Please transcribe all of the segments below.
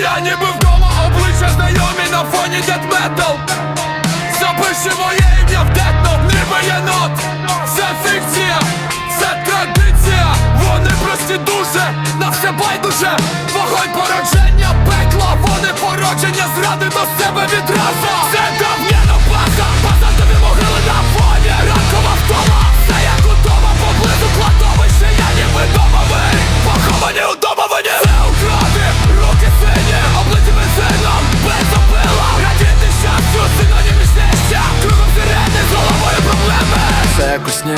Я ніби вдома обличчя знайомі на фоні дед метал Запиши моє ім'я в детно, ніби нот. Це фікція, це традиція. Вони прості дуже, на все байдуже. Вогонь породження пекла Вони породження зради до себе відразу як у сні,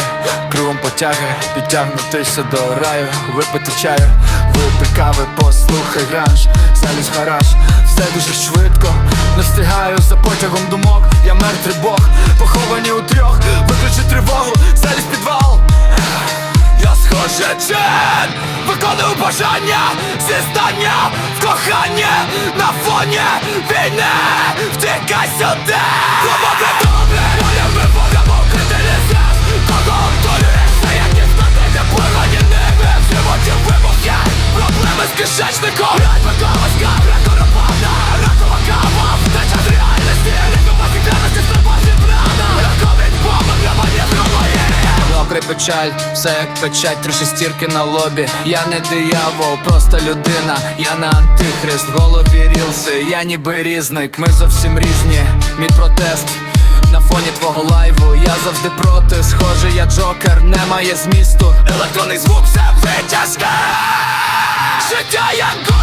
кругом потяги Підтягнутися до раю, випити чаю Випий кави, послухай гранж. Залізь в гараж, все дуже швидко. Не встигаю за потягом думок. Я мертвий бог, поховані у трьох. Виключи тривогу, залізь підвал. Я схоже чин. Виконую бажання Зізнання в коханні На фоні війни. Втікай сюди кишечником Радьба когось кабра Коропана Ракова кава! Втеча з реальності! Зібрана! Бомба Мокрий печаль, все як печать, три шестірки на лобі. Я не диявол, просто людина, я не антихрист, в голові рілси, я ніби різник, ми зовсім різні, мій протест на фоні твого лайву, я завжди проти, схоже, я джокер, немає змісту. Електронний звук все витяжне Життя як